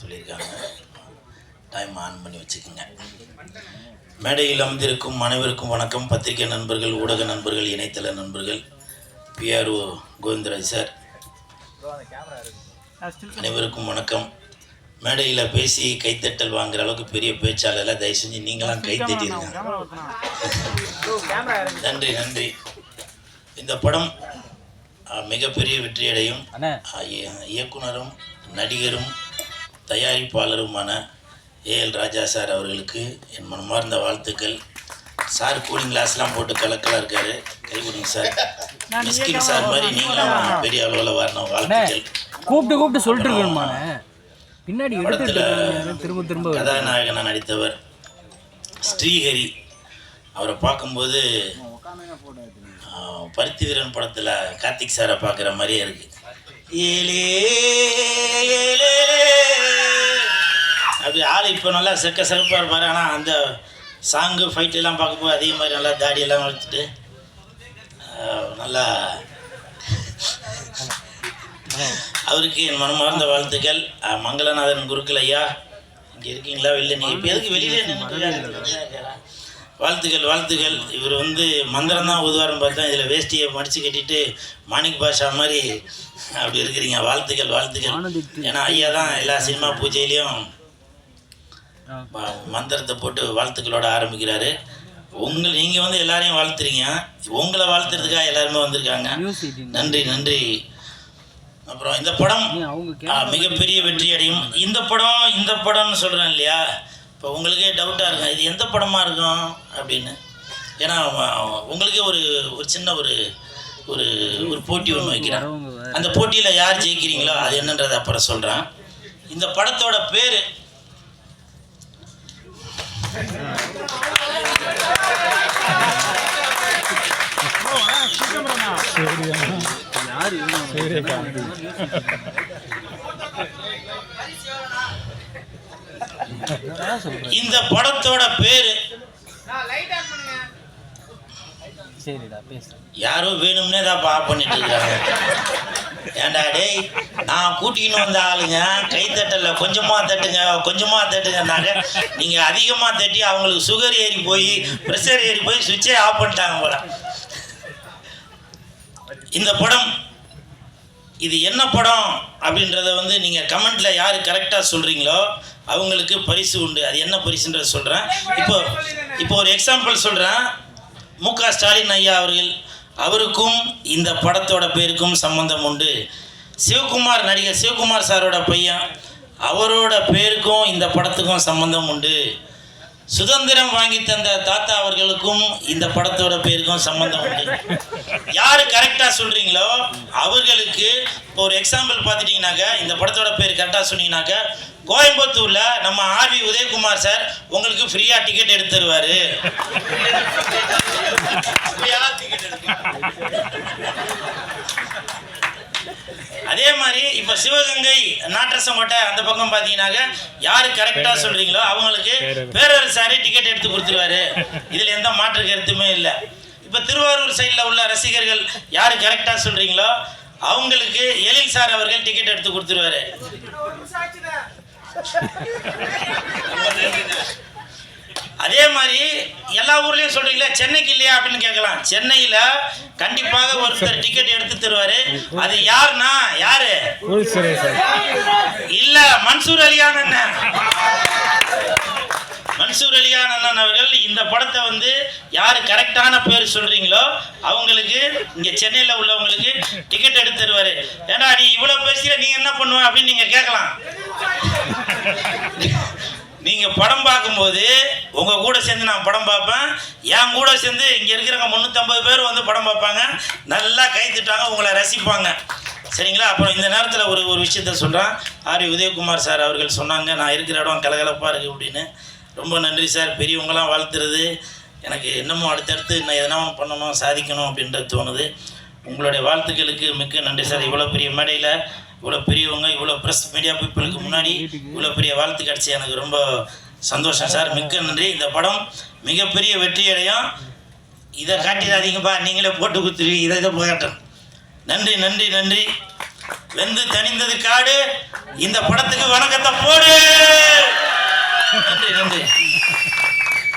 சொல்லியிருக்காங்க. Time on பண்ணி வச்சுக்கோங்க. மேடையில் அமர்ந்திருக்கும் அனைவருக்கும் வணக்கம். பத்திரிகை நண்பர்கள் ஊடக நண்பர்கள் இணையதள நண்பர்கள் பிஆர்ஓ கோவிந்தராஜ் சார். அனைவருக்கும் வணக்கம். மேடையில் பேசி கைத்தட்டல் வாங்குற அளவுக்கு பெரிய பேச்சாளர் தயவு செஞ்சு நீங்களாம் கை தட்டிடுங்க நன்றி நன்றி. இந்த படம் மிகப்பெரிய வெற்றியடையும். இயக்குனரும் நடிகரும் தயாரிப்பாளருமான ஏஎல் ராஜா சார் அவர்களுக்கு என் மனமார்ந்த வாழ்த்துக்கள். சார் கூலிங் கிளாஸ்லாம் போட்டு கலக்கலாக இருக்காரு. கை கொடுங்க சார். மிஸ்கின் சார் மாதிரி நீங்களும் பெரிய அளவில் வரணும். வாழ்த்துக்கள். கூப்பிட்டு கூப்பிட்டு சொல்லிட்டு இருக்கணுமாண்ணே பின்னாடி இருக்காங்க, திரும்ப திரும்ப. கதாநாயகனாக நடித்தவர் ஸ்ரீஹரி. அவரை பார்க்கும்போது பருத்தி வீரன் படத்தில் கார்த்திக் சாரை பார்க்குற மாதிரியே இருக்கு. ஏலே அப்படி ஆள் இப்போ நல்லா செக்க செருப்பாக இருப்பார். ஆனால் அந்த சாங்கு ஃபைட் எல்லாம் பார்க்கும்போது அதே மாதிரி நல்லா தாடியெல்லாம் வளர்த்துட்டு நல்லா அவருக்கு என் மனமார்ந்த வாழ்த்துக்கள். மங்களநாதன் குருக்கள் ஐயா இங்கே இருக்கீங்களா? வெளில நீங்கள் இப்போ எதுக்கு வெளியிலே வாழ்த்துக்கள் வாழ்த்துக்கள். இவர் வந்து மந்திரம் தான் ஊதுவாரம் பார்த்தா இதில் வேஷ்டியை மடித்து கட்டிட்டு மாணிக் பாஷா மாதிரி அப்படி இருக்கிறீங்க. வாழ்த்துக்கள் வாழ்த்துக்கள். ஏன்னா ஐயா தான் எல்லா சினிமா பூஜையிலையும் மந்திரத்தை போட்டு வாழ்த்துக்களோட ஆரம்பிக்கிறாரு. உங்கள் நீங்கள் வந்து எல்லாரையும் வாழ்த்துறீங்க. உங்களை வாழ்த்துறதுக்காக எல்லாருமே வந்திருக்காங்க. நன்றி நன்றி. அப்புறம் இந்த படம் மிகப்பெரிய வெற்றி அடையும். இந்த படம் இந்த படம்னு சொல்கிறேன் இல்லையா? இப்போ உங்களுக்கே டவுட்டாக இருக்கும். இது எந்த படமாக இருக்கும் அப்படின்னு. ஏன்னா உங்களுக்கே ஒரு ஒரு சின்ன ஒரு ஒரு ஒரு போட்டி ஒன்று வைக்கிறேன். அந்த போட்டியில் யார் ஜெயிக்கிறீங்களோ அது என்னன்றதை அப்புறம் சொல்கிறேன் இந்த படத்தோட பேர் யாரு இந்த படத்தோட பேர் சரிடா பேசு. யாரோ வேணும்னே தான் பா பண்ணிட்டு இருக்காங்க ஏன்டா டேய் நான் கூட்டிக்கின்னு வந்த ஆளுங்க கை தட்டல கொஞ்சமா தட்டுங்க கொஞ்சமா தட்டுங்கன்னாங்க. நீங்க அதிகமா தட்டி அவங்களுக்கு சுகர் ஏறி போய் ப்ரெஷர் ஏறி போய் சுவிட்சே ஆஃப் பண்ணிட்டாங்க போல. இந்த படம் இது என்ன படம் அப்படின்றத வந்து நீங்கள் கமெண்ட்டில் யார் கரெக்டாக சொல்கிறீங்களோ அவங்களுக்கு பரிசு உண்டு. அது என்ன பரிசுன்றத சொல்கிறேன் இப்போ இப்போ ஒரு எக்ஸாம்பிள் சொல்கிறேன் மு க. ஸ்டாலின் ஐயா அவர்கள் அவருக்கும் இந்த படத்தோட பேருக்கும் சம்பந்தம் உண்டு. சிவகுமார் நடிகர் சிவகுமார் சாரோட பையன் அவரோட பேருக்கும் இந்த படத்துக்கும் சம்பந்தம் உண்டு. சுதந்திரம் வாங்கி தந்த தாத்தா அவர்களுக்கும் இந்த படத்தோட பேருக்கும் சம்பந்தம் உண்டு. யார் கரெக்டாக சொல்கிறீங்களோ அவர்களுக்கு இப்போ ஒரு எக்ஸாம்பிள் பார்த்துட்டிங்கனாக்கா இந்த படத்தோட பேர் கரெக்டாக சொன்னீங்கன்னாக்கா கோயம்புத்தூரில் நம்ம ஆர்வி உதயகுமார் சார் உங்களுக்கு ஃப்ரீயாக டிக்கெட் எடுத்து தருவார் அதே மாதிரி இப்போ சிவகங்கை நாட்டரசங்கோட்டை அந்த பக்கம் பார்த்தீங்கன்னாக்க யார் கரெக்டாக சொல்கிறீங்களோ அவங்களுக்கு பேரரசாரே டிக்கெட் எடுத்து கொடுத்துருவாரு. இதில் எந்த மாற்று கருத்துமே இல்லை. இப்போ திருவாரூர் சைடில் உள்ள ரசிகர்கள் யார் கரெக்டாக சொல்கிறீங்களோ அவங்களுக்கு எழில் சார் அவர்கள் டிக்கெட் எடுத்து கொடுத்துருவாரு. அதே மாதிரி எல்லா ஊர்லயும் சொல்றீங்களா சென்னைக்கு இல்லையா? அப்படின்னு கேட்கலாம். சென்னையில கண்டிப்பாக ஒருத்தர் டிக்கெட் எடுத்து தருவாரு. அது யாருன்னா யாரு? இல்ல மன்சூர் அலியான் அண்ணன் மன்சூர் அலியான் அண்ணன் அவர்கள் இந்த படத்தை வந்து யார் கரெக்டான பேர் சொல்றீங்களோ அவங்களுக்கு இங்க சென்னையில உள்ளவங்களுக்கு டிக்கெட் எடுத்து தருவாரு. ஏன்னா நீ இவ்வளவு பேசுற நீ என்ன பண்ணுவ அப்படின்னு நீங்க கேட்கலாம். நீங்க படம் பார்க்கும்போது உங்க கூட சேர்ந்து நான் படம் பார்ப்பேன். என் கூட சேர்ந்து இங்க இருக்கிறவங்க முந்நூற்றம்பது பேர் வந்து படம் பார்ப்பாங்க. நல்லா கை திட்டாங்க உங்களை ரசிப்பாங்க. சரிங்களா? அப்புறம் இந்த நேரத்தில் ஒரு ஒரு விஷயத்த சொல்கிறேன் ஆர் உதயகுமார் சார் அவர்கள் சொன்னாங்க நான் இருக்கிற இடம் கலகலப்பாக இருக்குது அப்படின்னு. ரொம்ப நன்றி சார். பெரியவங்களாம் வாழ்த்துறது. எனக்கு என்னமோ அடுத்தடுத்து நான் எதனா பண்ணணும் சாதிக்கணும் அப்படின்றது தோணுது. உங்களுடைய வாழ்த்துக்களுக்கு மிக்க நன்றி சார். இவ்வளோ பெரிய மேடையில் இவ்வளோ பெரியவங்க இவ்வளோ ப்ரெஸ் மீடியா பீப்புளுக்கு முன்னாடி இவ்வளோ பெரிய வாழ்த்து கிடச்சி எனக்கு ரொம்ப சந்தோஷம் சார். மிக்க நன்றி. இந்த படம் மிகப்பெரிய வெற்றி அடையும். இதை காட்டிடாதீங்கப்பா. நீங்களே போட்டு கொடுத்துருவீங்க இதை இதை போகட்டும் நன்றி நன்றி நன்றி. வெந்து தணிந்தது காடு. இந்த படத்துக்கு வணக்கத்தை போடு. நன்றி நன்றி.